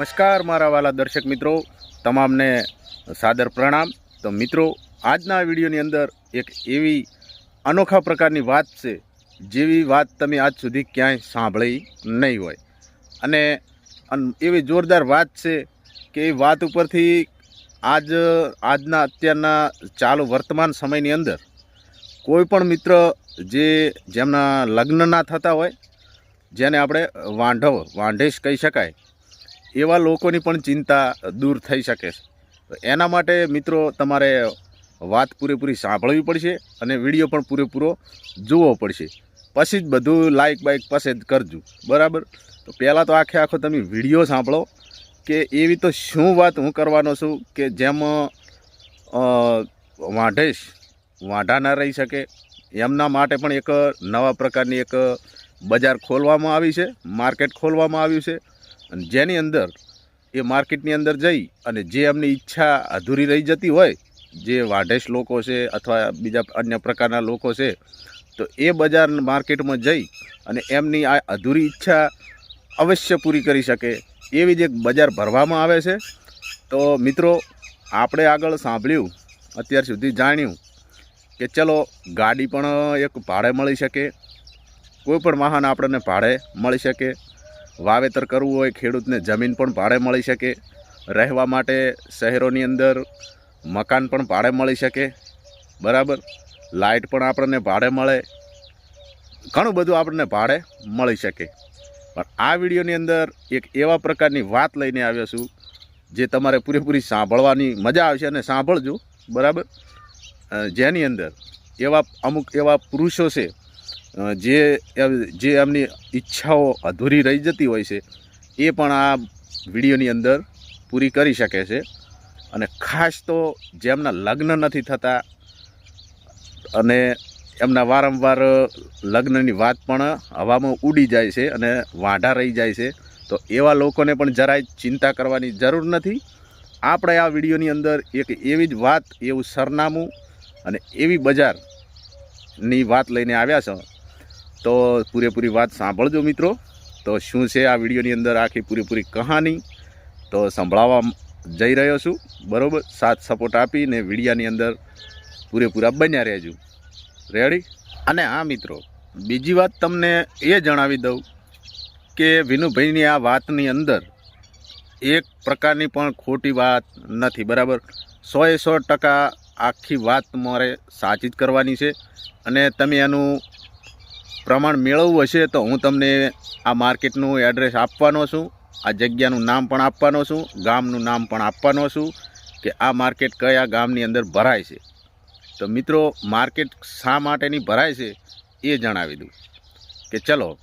નમસ્કાર, મારા વાલા દર્શક મિત્રો. તમામને સાદર પ્રણામ. તો મિત્રો, આજના વિડીયોની અંદર એક એવી અનોખા પ્રકારની વાત છે, જેવી વાત તમે આજ સુધી ક્યાંય સાંભળી નહીં હોય. અને એવી જોરદાર વાત છે કે એ વાત ઉપરથી આજ, આજના અત્યારના ચાલુ વર્તમાન સમયની અંદર કોઈ પણ મિત્ર જે જેમના લગ્ન ના થતા હોય, જેને આપણે વાંઢવ, વાંઢેશ કહી શકાય એવા લોકોની પણ ચિંતા દૂર થઈ શકે છે. એના માટે મિત્રો તમારે વાત પૂરેપૂરી સાંભળવી પડશે અને વીડિયો પણ પૂરેપૂરો જોવો પડશે. પછી જ બધું લાઇક બાઇક પાસે જ કરજો. બરાબર? તો પહેલાં તો આખે આખો તમે વીડિયો સાંભળો કે એવી તો શું વાત હું કરવાનો છું કે જેમ વાંઢેશ વાંઢા ના રહી શકે. એમના માટે પણ એક નવા પ્રકારની એક બજાર ખોલવામાં આવી છે, માર્કેટ ખોલવામાં આવ્યું છે. અને જેની અંદર એ માર્કેટની અંદર જઈ અને જે એમની ઈચ્છા અધૂરી રહી જતી હોય, જે વાઢેશ લોકો છે અથવા બીજા અન્ય પ્રકારના લોકો છે, તો એ બજાર માર્કેટમાં જઈ અને એમની આ અધૂરી ઈચ્છા અવશ્ય પૂરી કરી શકે એવી જ એક બજાર ભરવામાં આવે છે. તો મિત્રો, આપણે આગળ સાંભળ્યું, અત્યાર સુધી જાણ્યું કે ચલો, ગાડી પણ એક ભાડે મળી શકે, કોઈ પણ વાહન આપણને ભાડે મળી શકે. વાવેતર કરવું હોય, ખેડૂતને જમીન પણ ભાડે મળી શકે, રહેવા માટે શહેરોની અંદર મકાન પણ ભાડે મળી શકે, બરાબર? લાઇટ પણ આપણને ભાડે મળે, ઘણું બધું આપણને ભાડે મળી શકે. પણ આ વિડીયોની અંદર એક એવા પ્રકારની વાત લઈને આવ્યો છું, જે તમારે પૂરેપૂરી સાંભળવાની મજા આવશે અને સાંભળજો, બરાબર? જેની અંદર એવા અમુક એવા પુરુષો છે જે જે એમની ઈચ્છાઓ અધૂરી રહી જતી હોય છે, એ પણ આ વિડીયોની અંદર પૂરી કરી શકે છે. અને ખાસ તો જેમના લગ્ન નથી થતા અને એમના વારંવાર લગ્નની વાત પણ હવામાં ઉડી જાય છે અને વાંઢા રહી જાય છે, તો એવા લોકોને પણ જરાય ચિંતા કરવાની જરૂર નથી. આપણે આ વિડીયોની અંદર એક એવી જ વાત, એવું સરનામું અને એવી બજારની વાત લઈને આવ્યા છે તો પૂરેપૂરી વાત સાંભળજો મિત્રો. તો શું છે આ વિડીયોની અંદર આખી પૂરેપૂરી કહાની? તો સંભળાવવા જઈ રહ્યો છું. બરાબર? સાથ સપોર્ટ આપીને વિડીયાની અંદર પૂરેપૂરા બન્યા રહેજો. રેડી અને હા મિત્રો, બીજી વાત તમને એ જણાવી દઉં કે વિનુભાઈની આ વાતની અંદર એક પ્રકારની પણ ખોટી વાત નથી, બરાબર? સોએ સો ટકા આખી વાત મારે સાચી જ કરવાની છે. અને તમે એનું પ્રમાણ મેળવવું હશે તો હું તમને આ માર્કેટનું એડ્રેસ આપવાનો છું. આ જગ્યાનું નામ પણ આપવાનો છું. ગામનું નામ પણ આપવાનો છું કે આ માર્કેટ કયા ગામની અંદર ભરાય છે. તો મિત્રો, માર્કેટ શા માટેની ભરાય છે એ જણાવી દઉં કે ચલો,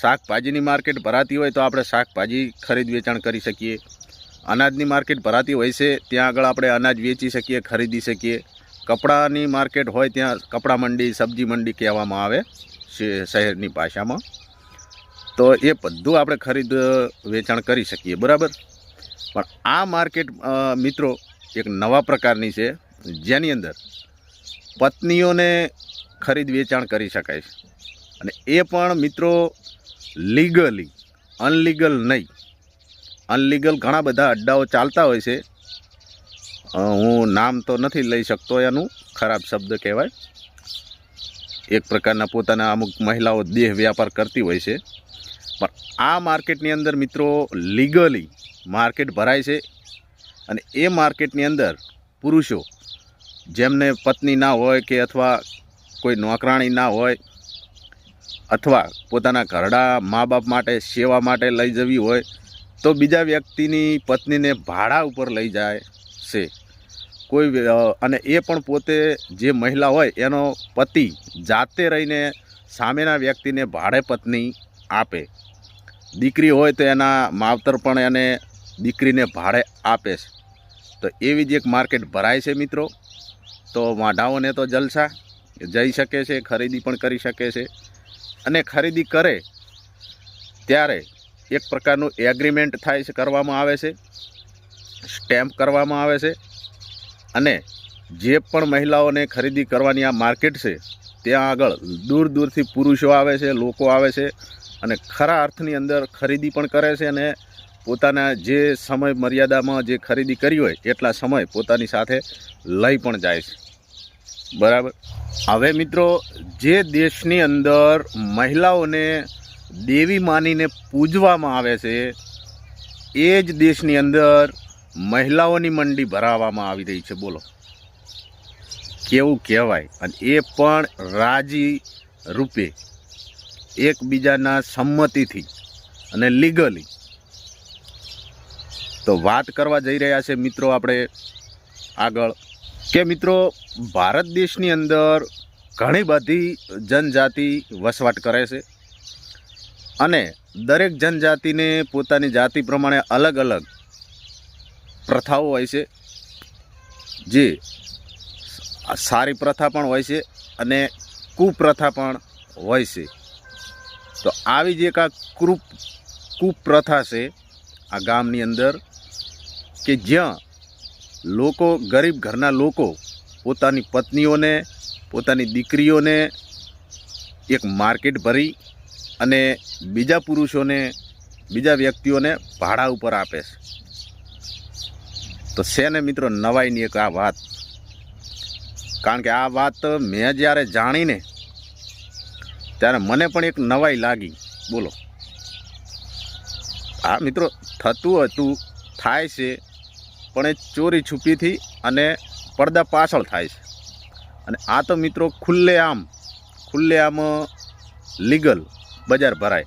શાકભાજીની માર્કેટ ભરાતી હોય તો આપણે શાકભાજી ખરીદ વેચાણ કરી શકીએ. અનાજની માર્કેટ ભરાતી હોય છે, ત્યાં આગળ આપણે અનાજ વેચી શકીએ, ખરીદી શકીએ. કપડાની માર્કેટ હોય ત્યાં કપડા મંડી સબ્જી મંડી કહેવામાં આવે. શહેરની ભાષામાં. તો એ બધું આપણે ખરીદ, વેચાણ કરી શકીએ, બરાબર? પણ આ માર્કેટ મિત્રો, એક નવા પ્રકારની છે, જેની અંદર પત્નીઓને ખરીદ, વેચાણ કરી શકાય છે. અને એ પણ, મિત્રો લીગલી અનલીગલ નહીં. અનલીગલ ઘણા બધા અડ્ડાઓ ચાલતા હોય છે. હું નામ તો નથી લઈ શકતો એનું, ખરાબ શબ્દ કહેવાય. એક પ્રકારના પોતાના અમુક મહિલાઓ દેહ વ્યાપાર કરતી હોય છે. પણ આ માર્કેટની અંદર મિત્રો લીગલી માર્કેટ ભરાય છે અને એ માર્કેટની અંદર પુરુષો જેમને પત્ની ના હોય કે અથવા કોઈ નોકરાણી ના હોય અથવા પોતાના ઘરડા મા બાપ માટે, સેવા માટે લઈ જવી હોય તો બીજા વ્યક્તિની પત્નીને ભાડા ઉપર લઈ જાય છે. કોઈ અને એ પણ પોતે જે મહિલા હોય, એનો પતિ જાતે રહીને સામેના વ્યક્તિને ભાડે પત્ની આપે. દીકરી હોય તો એના માવતર પણ એને દીકરીને ભાડે આપે છે. તો એવી જ એક માર્કેટ ભરાય છે મિત્રો. તો વાંઢાઓને તો જલસા જઈ શકે છે, ખરીદી પણ કરી શકે છે. અને ખરીદી કરે ત્યારે એક પ્રકારનું એગ્રીમેન્ટ થાય છે, કરવામાં આવે છે. સ્ટેમ્પ કરવામાં આવે છે. અને જે પણ મહિલાઓને ખરીદી કરવાની આ માર્કેટ છે, ત્યાં આગળ દૂર દૂરથી પુરુષો આવે છે, લોકો આવે છે અને ખરા અર્થની અંદર ખરીદી પણ કરે છે અને પોતાના જે સમય મર્યાદામાં જે ખરીદી કરી હોય, એટલા સમય પોતાની સાથે લઈ પણ જાય છે. બરાબર? હવે મિત્રો, જે દેશની અંદર મહિલાઓને દેવી માનીને પૂજવામાં આવે છે, એ જ દેશની અંદર મહિલાઓની મંડી ભરાવવામાં આવી રહી છે, બોલો. કેવું કહેવાય? અને એ પણ રાજી રૂપે એકબીજાના સંમતિથી અને લીગલી તો વાત કરવા જઈ રહ્યા છે મિત્રો આપણે આગળ. કે મિત્રો, ભારત દેશની અંદર ઘણી બધી જનજાતિ વસવાટ કરે છે અને દરેક જનજાતિને પોતાની જાતિ પ્રમાણે અલગ અલગ પ્રથાઓ હોય છે, જે સારી પ્રથા પણ હોય છે અને કુપ્રથા પણ હોય છે. તો આવી જ એક આ કૃપ, કુપ્રથા છે આ ગામની અંદર કે જ્યાં લોકો, ગરીબ ઘરના લોકો પોતાની પત્નીઓને, પોતાની દીકરીઓને એક માર્કેટ ભરી અને બીજા પુરુષોને, બીજા વ્યક્તિઓને ભાડા ઉપર આપે છે. તો છે ને મિત્રો, નવાઈની એક આ વાત. કારણ કે આ વાત મેં જ્યારે જાણીને, ત્યારે મને પણ એક નવાઈ લાગી. બોલો. હા, મિત્રો, થતું હતું, થાય છે, પણ એ ચોરી છુપીથી અને પડદા પાછળ થાય છે. અને આ તો મિત્રો ખુલ્લે આમ ખુલ્લે આમ લીગલ બજાર ભરાય.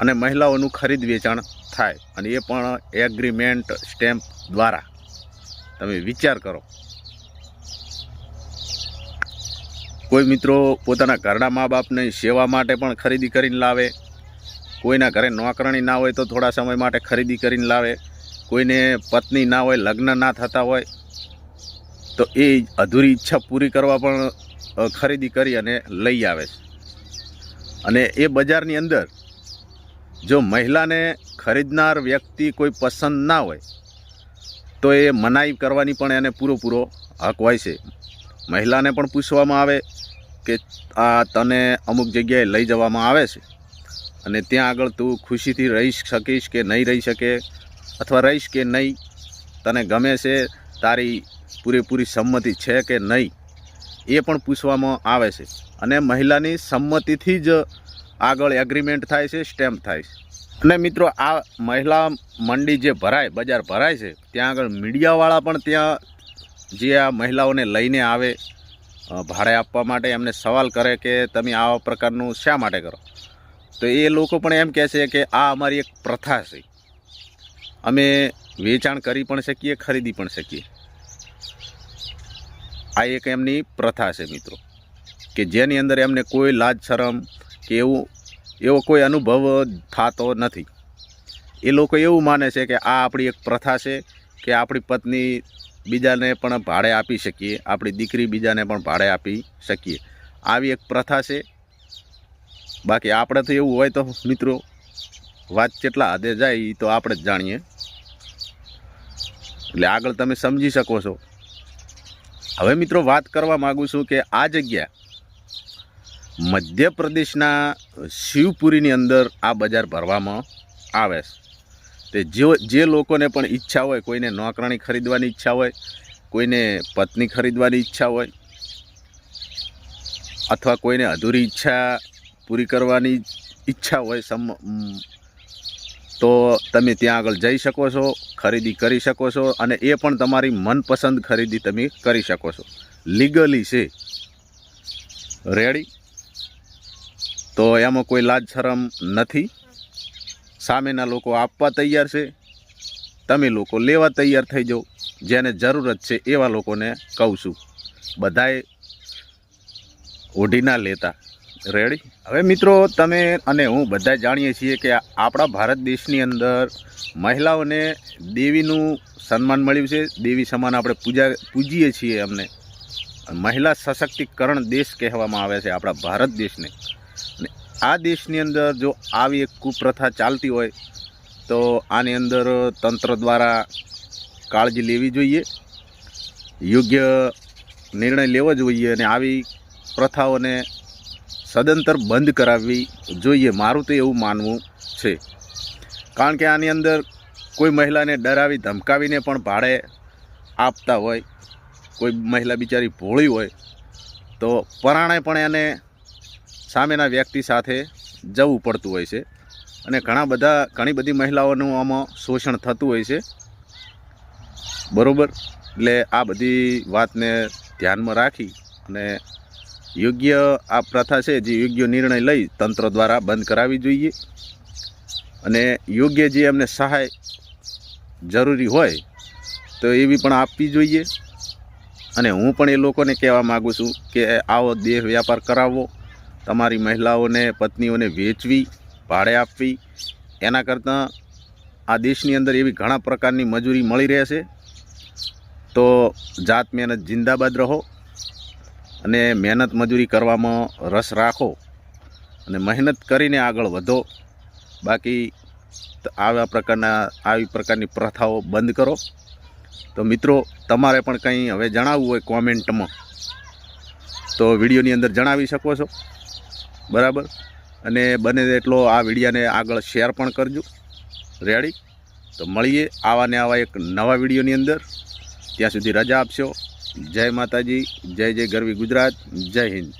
અને મહિલાઓનું ખરીદ વેચાણ થાય. અને એ પણ એગ્રીમેન્ટ સ્ટેમ્પ દ્વારા તમે વિચાર કરો. કોઈ મિત્રો પોતાના ઘરના મા બાપની સેવા માટે પણ ખરીદી કરીને લાવે, કોઈના ઘરે નોકરણી ના હોય તો થોડા સમય માટે ખરીદી કરીને લાવે, કોઈને પત્ની ના હોય, લગ્ન ના થતા હોય, તો એ અધૂરી ઈચ્છા પૂરી કરવા પણ ખરીદી કરી અને લઈ આવે છે. અને એ બજારની અંદર જો મહિલાને ખરીદનાર વ્યક્તિ કોઈ પસંદ ના હોય તો એ મનાઈ કરવાની પણ એને પૂરેપૂરો હક હોય છે. મહિલાને પણ પૂછવામાં આવે કે આ તને અમુક જગ્યાએ લઈ જવામાં આવે છે. અને ત્યાં આગળ તું ખુશીથી રહી શકીશ કે નહીં રહી શકે અથવા રહીશ કે નહીં, તને ગમે છે, તારી પૂરેપૂરી સંમતિ છે કે નહીં, એ પણ પૂછવામાં આવે છે. અને મહિલાની સંમતિથી જ આગળ એગ્રીમેન્ટ થાય છે સ્ટેમ્પ થાય છે. અને મિત્રો, આ મહિલા મંડી જે ભરાય, બજાર ભરાય છે, ત્યાં આગળ મીડિયાવાળા પણ ત્યાં જે આ મહિલાઓને લઈને આવે ભાડે આપવા માટે એમને સવાલ કરે કે તમે આવા પ્રકારનું શા માટે કરો? તો એ લોકો પણ એમ કહે છે કે આ અમારી એક પ્રથા છે. અમે વેચાણ કરી પણ શકીએ, ખરીદી પણ શકીએ. આ એક એમની પ્રથા છે, મિત્રો, કે જેની અંદર એમને કોઈ લાજ શરમ કે એવું એવો કોઈ અનુભવ થતો નથી. એ લોકો એવું માને છે કે આ આપણી એક પ્રથા છે કે આપણી પત્ની બીજાને પણ ભાડે આપી શકીએ, આપણી દીકરી બીજાને પણ ભાડે આપી શકીએ. આવી એક પ્રથા છે. બાકી આપણે તો એવું હોય તો મિત્રો, વાત કેટલા હદે જાય એ તો આપણે જ જાણીએ. એટલે આગળ તમે સમજી શકો છો. હવે મિત્રો વાત કરવા માગું છું કે આ જગ્યા મધ્યપ્રદેશના શિવપુરીની અંદર આ બજાર ભરવામાં આવે છે. તે જે જે લોકોને પણ ઈચ્છા હોય, કોઈને નોકરાણી ખરીદવાની ઈચ્છા હોય, કોઈને પત્ની ખરીદવાની ઈચ્છા હોય, અથવા કોઈને અધૂરી ઈચ્છા પૂરી કરવાની ઈચ્છા હોય સમ તો તમે ત્યાં આગળ જઈ શકો છો, ખરીદી કરી શકો છો, અને એ પણ તમારી મનપસંદ ખરીદી તમે કરી શકો છો. લીગલી છે. રેડી? તો એમાં કોઈ લાજ શરમ નથી. સામેના લોકો આપવા તૈયાર છે. તમે લોકો લેવા તૈયાર થઈ જાઓ. જેને જરૂરત છે એવા લોકોને કહું છું. બધાએ ઓઢી ના લેતા. રેડી હવે મિત્રો તમે અને હું બધા જાણીએ છીએ કે આપણા ભારત દેશની અંદર મહિલાઓને દેવીનું સન્માન મળ્યું છે. દેવી સમાન આપણે પૂજા પૂજીએ છીએ અમને મહિલા સશક્તિકરણ દેશ કહેવામાં આવે છે આપણા ભારત દેશને. અને આ દેશની અંદર જો આવી એક કુપ્રથા ચાલતી હોય, તો આની અંદર તંત્ર દ્વારા કાળજી લેવી જોઈએ, યોગ્ય નિર્ણય લેવો જોઈએ અને આવી પ્રથાઓને સદંતર બંધ કરાવવી જોઈએ. મારું તો એવું માનવું છે. કારણ કે આની અંદર કોઈ મહિલાને ડરાવી, ધમકાવીને પણ ભાડે આપતા હોય, કોઈ મહિલા બિચારી ભોળી હોય, તો પરાણે પણ એને સામેના વ્યક્તિ સાથે જવું પડતું હોય છે. અને ઘણા બધા, ઘણી બધી મહિલાઓનું આમાં શોષણ થતું હોય છે. બરાબર? એટલે આ બધી વાતને ધ્યાનમાં રાખી અને યોગ્ય આ પ્રથા છે જે યોગ્ય નિર્ણય લઈ તંત્ર દ્વારા બંધ કરાવવી જોઈએ. અને યોગ્ય જે એમને સહાય જરૂરી હોય, તો એવી પણ આપવી જોઈએ. અને હું પણ એ લોકોને કહેવા માગું છું કે આવો દેહ વ્યાપાર કરાવવો. તમારી મહિલાઓને, પત્નીઓને વેચવી, ભાડે આપવી. એના કરતાં આ દેશની અંદર એવી ઘણા પ્રકારની મજૂરી મળી રહે છે. તો જાત મહેનત જિંદાબાદ રહો અને મહેનત મજૂરી કરવામાં રસ રાખો અને મહેનત કરીને આગળ વધો. બાકી આવા પ્રકારના, આવી પ્રકારની પ્રથાઓ બંધ કરો. તો મિત્રો, તમારે પણ કંઈ હવે જણાવવું હોય કોમેન્ટમાં, તો વિડીયોની અંદર જણાવી શકો છો. બરાબર? અને બને એટલો આ વિડીયાને આગળ શેર પણ કરજો. રેડી તો મળીએ આવા ને આવા એક નવા વિડીયોની અંદર. ત્યાં સુધી રજા આપશો. જય માતાજી, જય જય ગરવી ગુજરાત, જય હિન્દ.